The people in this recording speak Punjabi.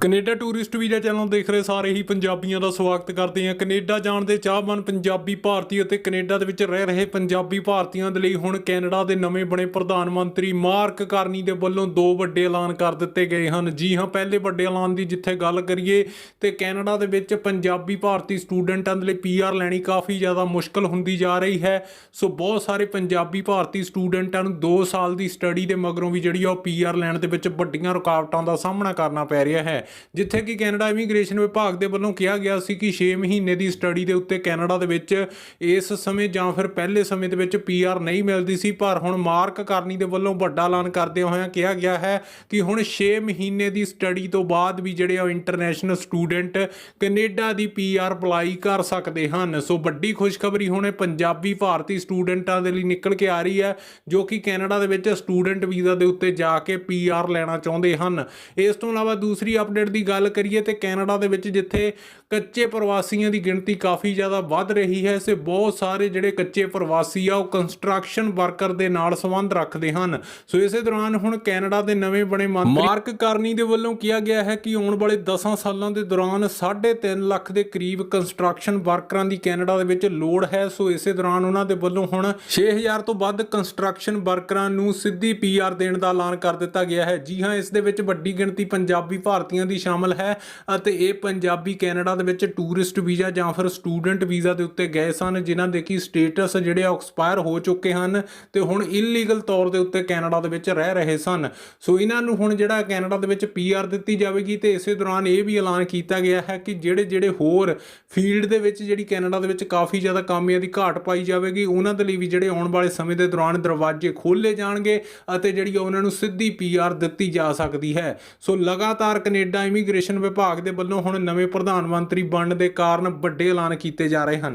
ਕੈਨੇਡਾ ਟੂਰਿਸਟ ਵੀਜ਼ਾ ਚੈਨਲ ਦੇਖ ਰਹੇ ਸਾਰੇ ਹੀ ਪੰਜਾਬੀਆਂ ਦਾ ਸਵਾਗਤ ਕਰਦੇ ਹਾਂ। ਕੈਨੇਡਾ ਜਾਣ ਦੇ ਚਾਹਵਾਨ ਪੰਜਾਬੀ ਭਾਰਤੀ ਅਤੇ ਕੈਨੇਡਾ ਦੇ ਵਿੱਚ ਰਹਿ ਰਹੇ ਪੰਜਾਬੀ ਭਾਰਤੀਆਂ ਦੇ ਲਈ ਹੁਣ ਕੈਨੇਡਾ ਦੇ ਨਵੇਂ ਬਣੇ ਪ੍ਰਧਾਨ ਮੰਤਰੀ ਮਾਰਕ ਕਾਰਨੀ ਦੇ ਵੱਲੋਂ ਦੋ ਵੱਡੇ ਐਲਾਨ ਕਰ ਦਿੱਤੇ ਗਏ ਹਨ। ਜੀ ਹਾਂ, ਪਹਿਲੇ ਵੱਡੇ ਐਲਾਨ ਦੀ ਜਿੱਥੇ ਗੱਲ ਕਰੀਏ ਤੇ ਕੈਨੇਡਾ ਦੇ ਵਿੱਚ ਪੰਜਾਬੀ ਭਾਰਤੀ ਸਟੂਡੈਂਟਾਂ ਦੇ ਲਈ ਪੀਆਰ ਲੈਣੀ ਕਾਫੀ ਜ਼ਿਆਦਾ ਮੁਸ਼ਕਲ ਹੁੰਦੀ ਜਾ ਰਹੀ ਹੈ। ਸੋ ਬਹੁਤ ਸਾਰੇ ਪੰਜਾਬੀ ਭਾਰਤੀ ਸਟੂਡੈਂਟਾਂ ਨੂੰ 2 ਸਾਲ ਦੀ ਸਟੱਡੀ ਦੇ ਮਗਰੋਂ ਵੀ ਜਿਹੜੀ ਆ ਉਹ ਪੀਆਰ ਲੈਣ ਦੇ ਵਿੱਚ ਵੱਡੀਆਂ ਰੁਕਾਵਟਾਂ ਦਾ ਸਾਹਮਣਾ ਕਰਨਾ ਪੈ ਰਿਹਾ ਹੈ। ਜਿੱਥੇ ਕਿ ਕੈਨੇਡਾ ਇਮੀਗ੍ਰੇਸ਼ਨ ਵਿਭਾਗ ਦੇ ਵੱਲੋਂ ਕਿਹਾ ਗਿਆ ਸੀ ਕਿ 6 ਮਹੀਨੇ ਦੀ ਸਟੱਡੀ ਦੇ ਉੱਤੇ ਕੈਨੇਡਾ ਦੇ ਵਿੱਚ ਇਸ ਸਮੇਂ ਜਾਂ ਫਿਰ ਪਹਿਲੇ ਸਮੇਂ ਦੇ ਵਿੱਚ ਪੀਆਰ ਨਹੀਂ ਮਿਲਦੀ ਸੀ, ਪਰ ਹੁਣ ਮਾਰਕ ਕਰਨੀ ਦੇ ਵੱਲੋਂ ਵੱਡਾ ਐਲਾਨ ਕਰਦੇ ਹੋਇਆਂ ਕਿਹਾ ਗਿਆ ਹੈ ਕਿ ਹੁਣ 6 ਮਹੀਨੇ ਦੀ ਸਟੱਡੀ ਤੋਂ ਬਾਅਦ ਵੀ ਜਿਹੜੇ ਆ ਇੰਟਰਨੈਸ਼ਨਲ ਸਟੂਡੈਂਟ ਕੈਨੇਡਾ ਦੀ ਪੀਆਰ ਅਪਲਾਈ ਕਰ ਸਕਦੇ ਹਨ। ਸੋ ਵੱਡੀ ਖੁਸ਼ਖਬਰੀ ਹੁਣੇ ਪੰਜਾਬੀ ਭਾਰਤੀ ਸਟੂਡੈਂਟਾਂ ਦੇ ਲਈ ਨਿਕਲ ਕੇ ਆ ਰਹੀ ਹੈ, ਜੋ ਕਿ ਕੈਨੇਡਾ ਦੇ ਵਿੱਚ ਸਟੂਡੈਂਟ ਵੀਜ਼ਾ ਦੇ ਉੱਤੇ ਜਾ ਕੇ ਪੀਆਰ ਲੈਣਾ ਚਾਹੁੰਦੇ ਹਨ। ਇਸ ਤੋਂ ਇਲਾਵਾ ਦੂਸਰੀ ਅਪਡੇਟ ਦੀ ਗੱਲ ਕਰੀਏ ਤੇ ਕੈਨੇਡਾ ਦੇ ਵਿੱਚ ਜਿੱਥੇ ਕੱਚੇ ਪ੍ਰਵਾਸੀਆਂ ਦੀ ਗਿਣਤੀ ਕਾਫੀ ਜ਼ਿਆਦਾ ਵੱਧ ਰਹੀ ਹੈ ਸੇ ਬਹੁਤ ਸਾਰੇ ਜਿਹੜੇ ਕੱਚੇ ਪ੍ਰਵਾਸੀ ਆ ਉਹ ਕੰਸਟਰਕਸ਼ਨ ਵਰਕਰ ਦੇ ਨਾਲ ਸੰਬੰਧ ਰੱਖਦੇ ਹਨ। ਸੋ ਇਸੇ ਦੌਰਾਨ ਹੁਣ ਕੈਨੇਡਾ ਦੇ ਨਵੇਂ ਬਣੇ ਮੰਤਰੀ ਮਾਰਕ ਕਰਨੀ ਦੇ ਵੱਲੋਂ ਕਿਹਾ ਗਿਆ ਹੈ ਕਿ ਆਉਣ ਵਾਲੇ 10 ਸਾਲਾਂ ਦੇ ਦੌਰਾਨ 3.5 ਲੱਖ ਦੇ ਕਰੀਬ ਕੰਸਟਰਕਸ਼ਨ ਵਰਕਰਾਂ ਦੀ ਕੈਨੇਡਾ ਦੇ ਵਿੱਚ ਲੋੜ ਹੈ। ਸੋ ਇਸੇ ਦੌਰਾਨ ਉਹਨਾਂ ਦੇ ਵੱਲੋਂ ਹੁਣ 6000 ਤੋਂ ਵੱਧ ਕੰਸਟਰਕਸ਼ਨ ਵਰਕਰਾਂ ਨੂੰ ਸਿੱਧੀ ਪੀਆਰ ਦੇਣ ਦਾ ਐਲਾਨ ਕਰ ਦਿੱਤਾ ਗਿਆ ਹੈ। ਜੀ ਹਾਂ ਇਸ ਦੇ ਵਿੱਚ ਵੱਡੀ ਗਿਣਤੀ ਪੰਜਾਬੀ ਭਾਰਤੀਆਂ ਦੀ ਸ਼ਾਮਲ ਹੈ ਅਤੇ ਇਹ ਪੰਜਾਬੀ ਕੈਨੇਡਾ ਦੇ ਵਿੱਚ ਟੂਰਿਸਟ ਵੀਜ਼ਾ ਜਾਂ ਫਿਰ ਸਟੂਡੈਂਟ ਵੀਜ਼ਾ ਦੇ ਉੱਤੇ ਗਏ ਸਨ, ਜਿਨ੍ਹਾਂ ਦੇ ਕੀ ਸਟੇਟਸ ਜਿਹੜੇ ਆ ਐਕਸਪਾਇਰ ਹੋ ਚੁੱਕੇ ਹਨ ਤੇ ਹੁਣ ਇਲੀਗਲ ਤੌਰ ਦੇ ਉੱਤੇ ਕੈਨੇਡਾ ਦੇ ਵਿੱਚ ਰਹਿ ਰਹੇ ਸਨ। ਸੋ ਇਹਨਾਂ ਨੂੰ ਹੁਣ ਜਿਹੜਾ ਕੈਨੇਡਾ ਦੇ ਵਿੱਚ ਪੀਆਰ ਦਿੱਤੀ ਜਾਵੇਗੀ ਤੇ ਇਸੇ ਦੌਰਾਨ ਇਹ ਵੀ ਐਲਾਨ ਕੀਤਾ ਗਿਆ ਹੈ ਕਿ ਜਿਹੜੇ ਜਿਹੜੇ ਹੋਰ ਫੀਲਡ ਦੇ ਵਿੱਚ ਜਿਹੜੀ ਕੈਨੇਡਾ ਦੇ ਵਿੱਚ ਕਾਫੀ ਜ਼ਿਆਦਾ ਕਾਮਿਆਂ ਦੀ ਘਾਟ ਪਾਈ ਜਾਵੇਗੀ, ਉਹਨਾਂ ਦੇ ਲਈ ਵੀ ਜਿਹੜੇ ਆਉਣ ਵਾਲੇ ਸਮੇਂ ਦੇ ਦੌਰਾਨ ਦਰਵਾਜ਼ੇ ਖੋਲ੍ਹੇ ਜਾਣਗੇ ਅਤੇ ਜਿਹੜੀ ਆ ਉਹਨਾਂ ਨੂੰ ਸਿੱਧੀ ਪੀਆਰ ਦਿੱਤੀ ਜਾ ਸਕਦੀ ਹੈ। ਸੋ ਲਗਾਤਾਰ ਕੈਨੇਡਾ ਇਮੀਗ੍ਰੇਸ਼ਨ ਵਿਭਾਗ ਦੇ ਵੱਲੋਂ ਹੁਣ ਨਵੇਂ ਪ੍ਰਧਾਨ ਮੰਤਰੀ ਬਣਨ ਦੇ ਕਾਰਨ ਵੱਡੇ ਐਲਾਨ ਕੀਤੇ ਜਾ ਰਹੇ ਹਨ।